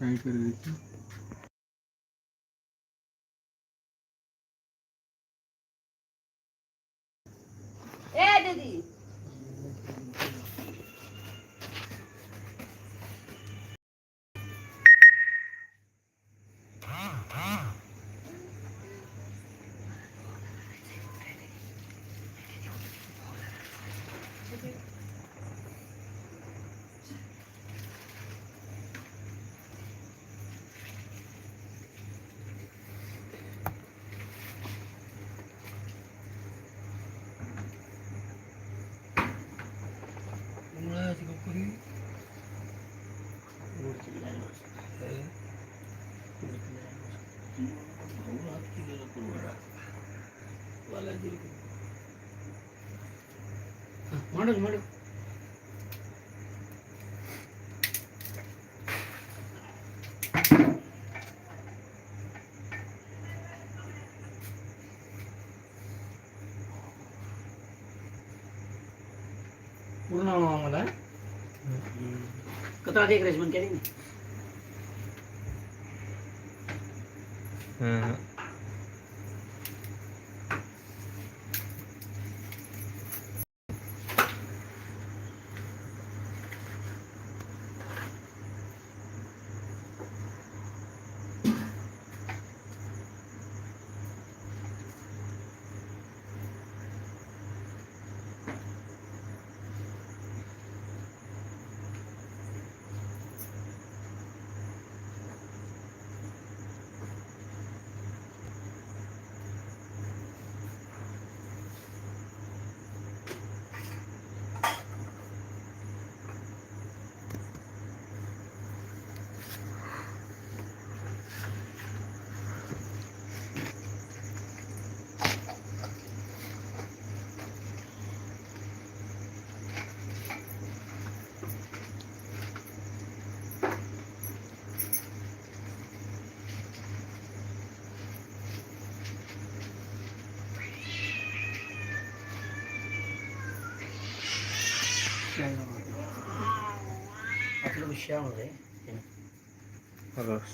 काय करायचं மடு மடு પૂર્ણ વાંગલા કતરા દેખ રેશમન કેરી હમ Siyempre. Halos.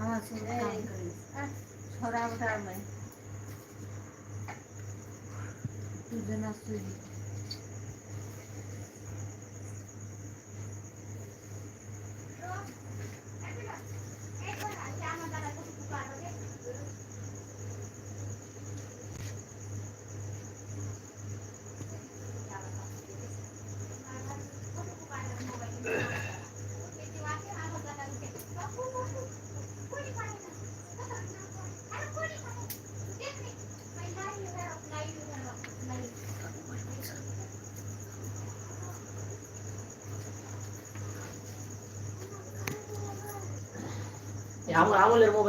আমার সঙ্গে কাম করি ছড়া ওটা আমি দুজন আসতে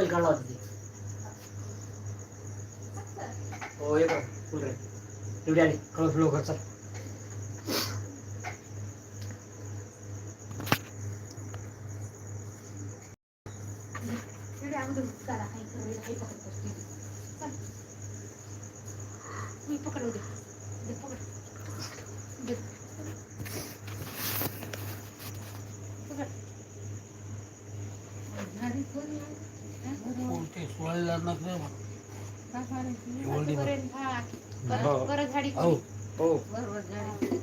काढला होता ती हो ये बघ फुल रे एवढी आली कळत लवकर चल मी परत झाडी हो हो बरोबर झाडी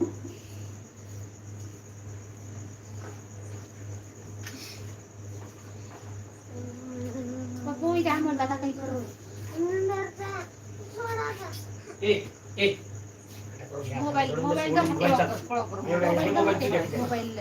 मग पोळी द्या म्हणलं आता काही करू ए ए मोबाईल मोबाईल जमते वापर मोबाईल जमते मोबाईल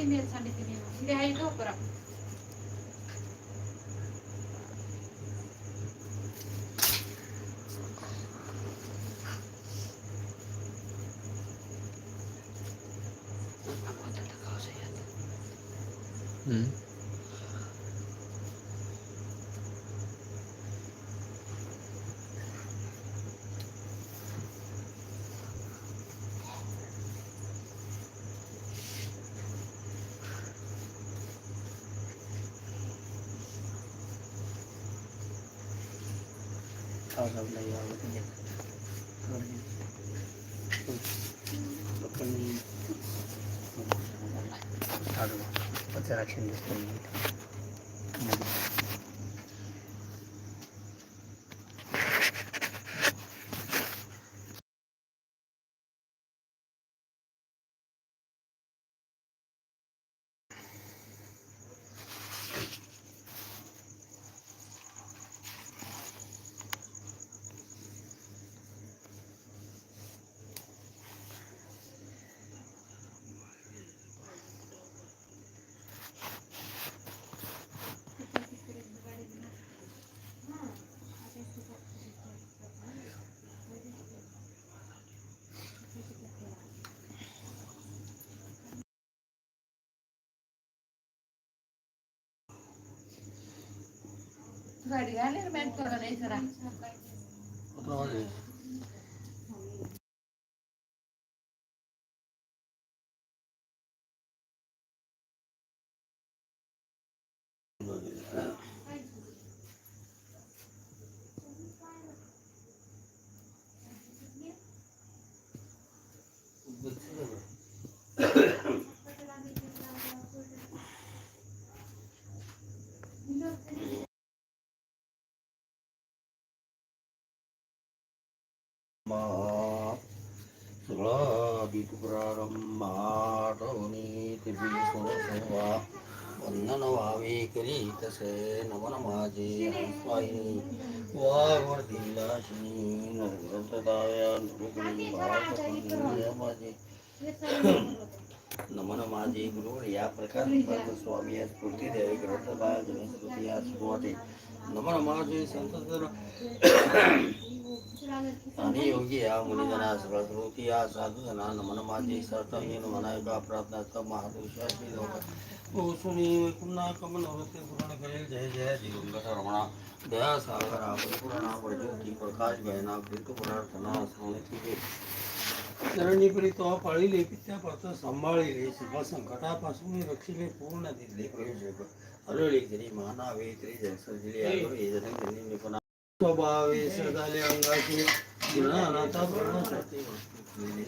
ਨਹੀਂ ਮਿਲ ਸਕਦੀ ਕਿਵੇਂ ਵਿਆਹੀ ਢੋਕਰਾ खावं नाही आवडत नाही. पण गाडी घाले बँक करा नाही जरा गुरु या स्वामी या देवी ग्रंथबाया जनस्फूर्ती या सुवाटे नमन माझे संत आणि योगी या मुनिजना सरस्वती या साधू जना नमन माझे सर्तहीन मनायका प्रार्थना महादुषाशी लोक सुनी पुन्हा कमन होते पूर्ण करेल जय जय दिवंगत रमणा दया सागरा परिपूर्णा प्रज्योती प्रकाश गयना कृत प्रार्थना ચરણની પરી તો પાળી લે પિતા પાછો સંભાળી લે સભા સંકટા પાસું રક્ષી લે પૂર્ણ દીધે પ્રયોજક હરોળી જરી માના ત્રી જસજરી આલો એ જન જની નિપુણ સ્વભાવે સદાલે અંગાસી ગુણા અનાથા પૂર્ણ સતી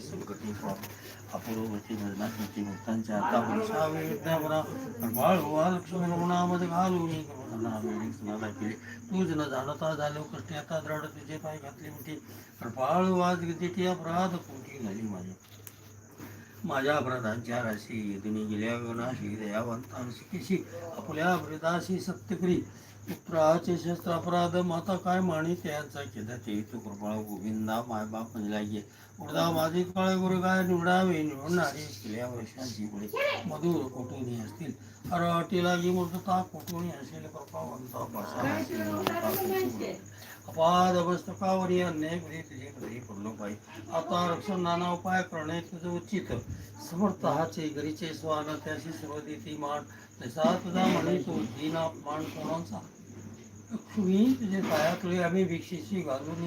સંકટી પ્રાપ્ત अपूर्वती भजनाची मुक्तांच्या आता लक्ष्मी केली तू जन जाणता झालो आता द्रढ तुझे पाय अपराध कोटी झाली माझी माझ्या अपराधांच्या राशी तुम्ही गेल्या गुणाशी दयावंतांशी केशी आपल्या अपराधाशी सत्यकरी पुत्राचे शस्त्र अपराध माता काय माणी त्यांचा केदा ते तू कृपा गोविंदा मायबाप म्हणजे माझे काळे गुरु गाय निवडावे निवडणारे केल्या वर्षांची पुढे मधुर कोटुनी असतील अरटी लागी मूर्तता कोटुनी असेल कृपावंता अपाद अवस्थकावरी अन्याय बरी तुझे घरी पडलो पाहिजे आता रक्षण नाना उपाय करणे तुझं उचित समर्थ हाचे घरीचे स्वागत त्याशी सर्व देती मान। तसा तुझा म्हणे तो दीना मान कोणाचा लक्ष्मी तुझे पायातळे आम्ही घालून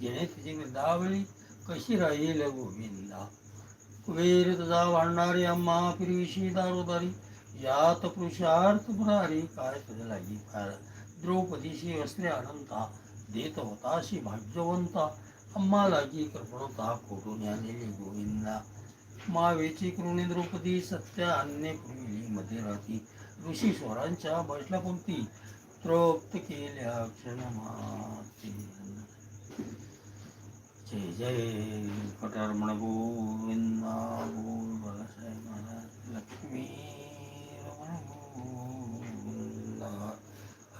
येणे तुझे दावेळी कशी राहील गोविंदा? कुबेर तुझा वाढणारी अम्मा फिरविशी दारोदारी यात पुरुषार्थ पुरारी काय तुझं लागी फार. द्रौपदीशी वस्त्रे अनंता देत होताशी भाग्यवंता. अम्मा लागी कृपणता कोटून आलेली गोविंदा. मावेची कृणी द्रौपदी सत्य अन्य कृली मध्ये राहती. ऋषी स्वरांच्या बैठला कोणती तृप्त केल्या क्षणमाती जय जय पटरमण गोविंदा गोल लक्ष्मी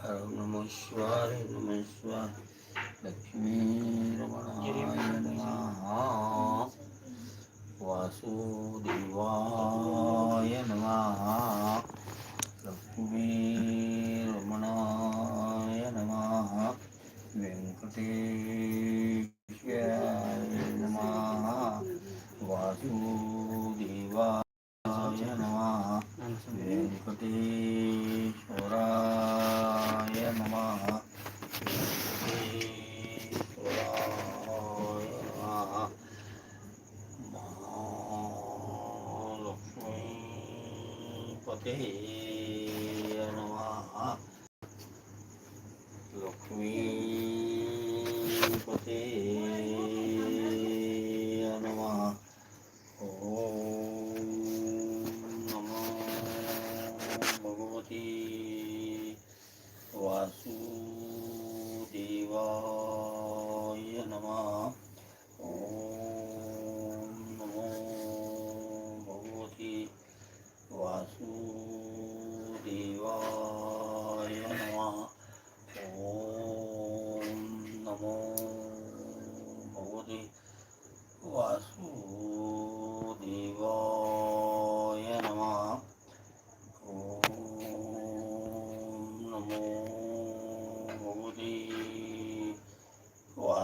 हर नम शिवाय नम शिवाय लक्ष्मी puti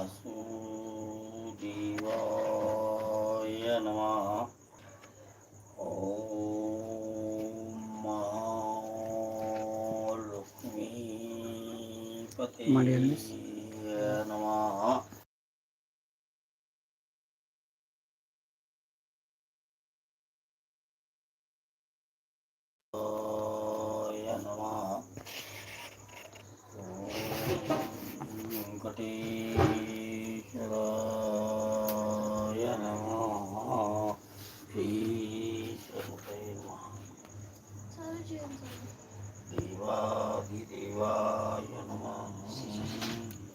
वासुदेवाय नमः। ॐ लक्ष्मीपते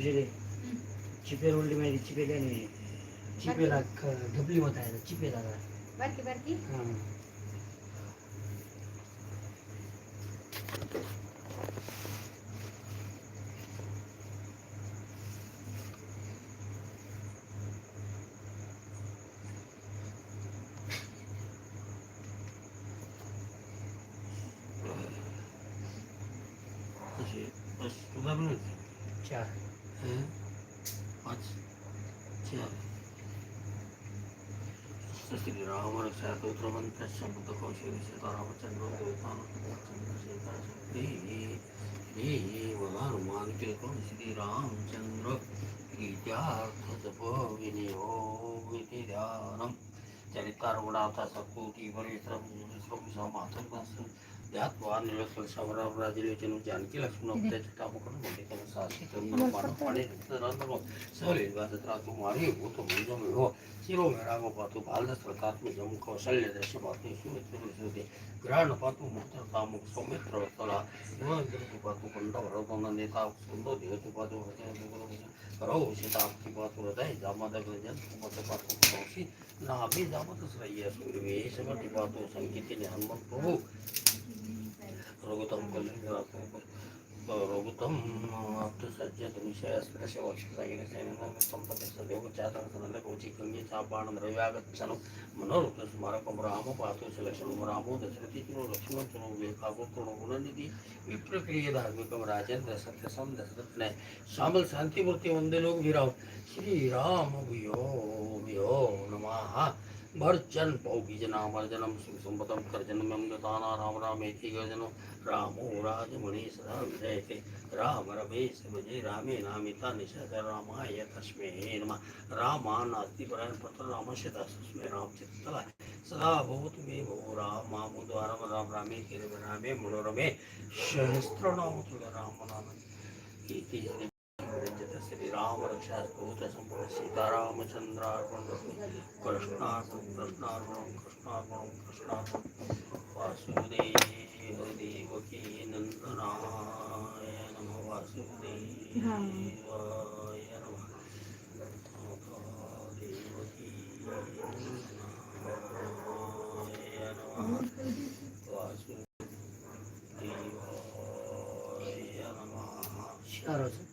చూసేది చిపేరు ఒళ్ళు మీద చిపేది అని చిపేలాగా గబ్బిలి పోతాయి చిపేలాగా బర్కి బర్కి पुत्रवन्तः शब्दकोशोपानुमान कृपण श्रीरामचन्द्र गीतार्थसपविनियोगदानं चरितारूढाथ सकोटिपरेश्रम समाथं ध्यात्वा निलकलशमराम राजलोचनं जानकी लक्ष्मणोपत्याचं कामकरणं मोठेकरणं साहसी तरुण मानव पाणे रक्तरांधनो सहलेन वादत्रातु मारी भूत मंजम हो शिरो में रागो पातु बालदस्त्रतात्म जम कौशल्य दृश्य पातु सुमित्र सुते ग्रहण पातु मुक्त तामुक सौमित्र तला युवग्रह पातु कंठ भरतन नेता सुंदर देवतु पातु करो सीताप्ति पातु हृदय जामदग्न जन मत पातु कौशी नाभि जामत श्रेय सूर्य समति पातु संकीर्तन हनुमत प्रभु रघुतम कल्याण रघुतम आपलं सज्ज विषय स्पर्श वर्षागिने सैन्यानं संपत्ती सदैव चातन कोची गंगे चापाण द्रव्यागच्छनं मनोरुत स्मारकं राम पाहतो सलक्षणं रामो दशरथी किलो लक्ष्मण चुनो पूर्ण गुणनिधी। विप्रक्रिय धार्मिकम राजेंद्र सत्यसम दशरथ ने। श्यामल शांतिमूर्ति वंदे लोग विराव श्री राम भूयो भूयो नमः। भर्जन भौगीजनामर्जनम सुसंपदम कर्जनम गताना राम रामेति गर्जनम रामो राजमणि सदा विजयते राम रमेश विजय रामे नामिता निषद रामाय तस्मै नमः। रामानास्ति परायण पत्र रामस्य राम चित्तला सदा भवतु मे भो राम मामुद्वारम राम रामे किरम रामे मनोरमे। सहस्रनाम तुल राम नाम। इति रजत श्री राम रक्षा स्तोत्र संपूर्ण सीतारामचंद्रार्पण कृष्णार्पण कृष्णार्पण कृष्णार्पण कृष्णार्पण वासुदेव देवकी नंदनाय नमः वासुदेवाय नमः वासुदेवाय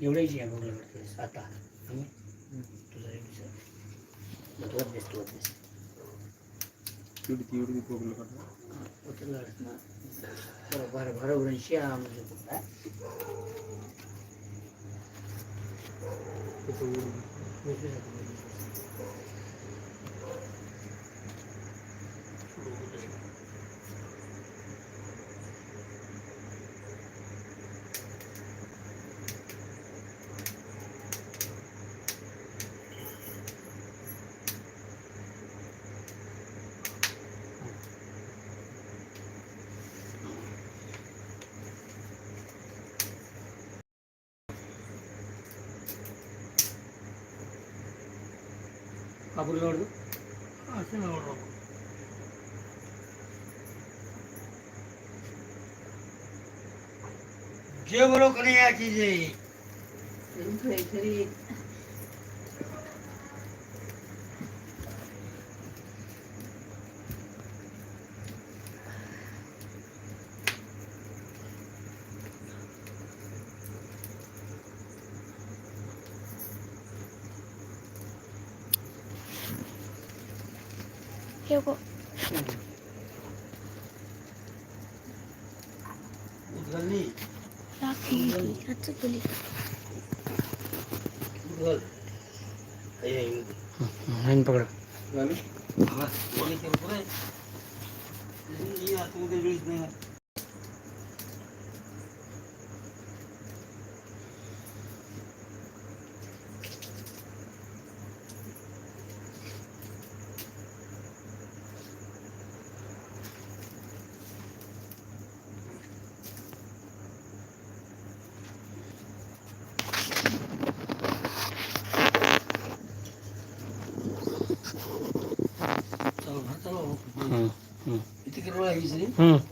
एवढ्याची आहे मुलं वाटते सात आठ हम्म? तुझा एक दिवस. मग तोच बेस तोच बेस तेवढी तेवढी प्रॉब्लेम करतो उचललाच ना बरोबर बरोबर श्याम म्हणजे कुठला ಹುಡುಗ ನೋಡಿದ್ರು ಹಾಂ ಸಿನಿಮಾ ನೋಡ್ಬೇಕು જે બોલો કરી આ ચીજે उद्गल हे हे हैन पकड झालं हा कोणी केलं पुढे या तू ते वेळीच नाही किती किलो आहे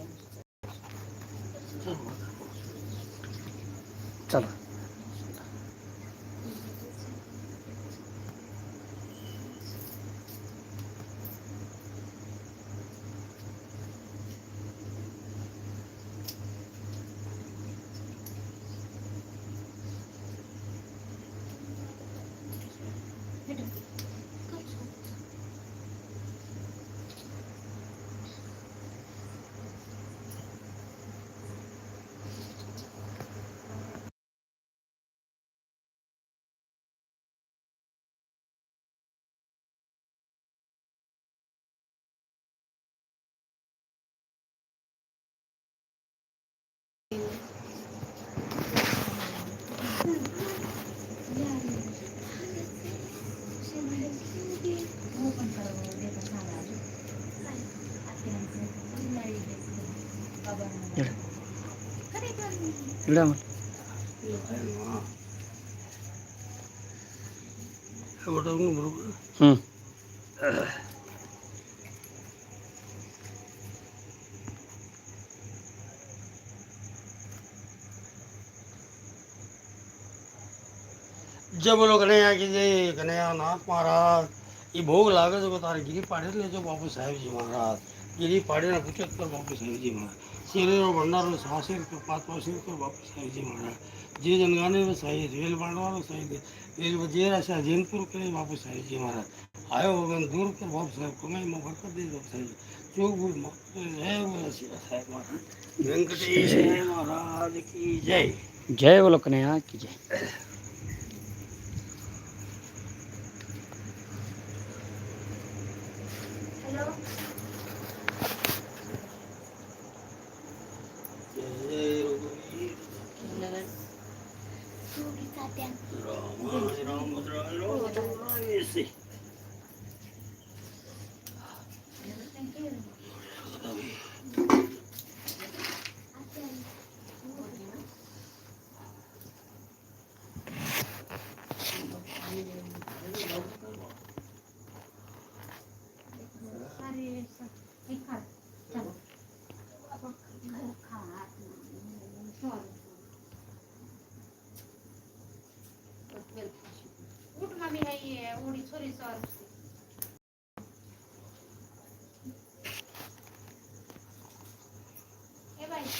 बरोबर हं. जय बोलो कन्हैया की जय कन्हैया नाथ महाराज, ये भोग लागे तो तारे गिरी पाड़े ले जो बाबू साहेब जी महाराज। गिरी पाड़े ना पूछे कर बाबू साहेब जी महाराज। शेरे और भंडार में सासिर कर पात पासिर कर बाबू साहेब जी महाराज जे जनगाने में सही रेल बांडवा में सही दे रेल बजे राशा जैनपुर के बाबू साहेब जी महाराज। आयो होगन दूर कर बाबू साहेब कमाई में बरकत दे बाबू साहेब जो भी जय बोलो शिव साहेब महाराज वेंकटेश महाराज की जय जय बोलो कन्हैया की जय जय रघुवीर राम राम राम राम से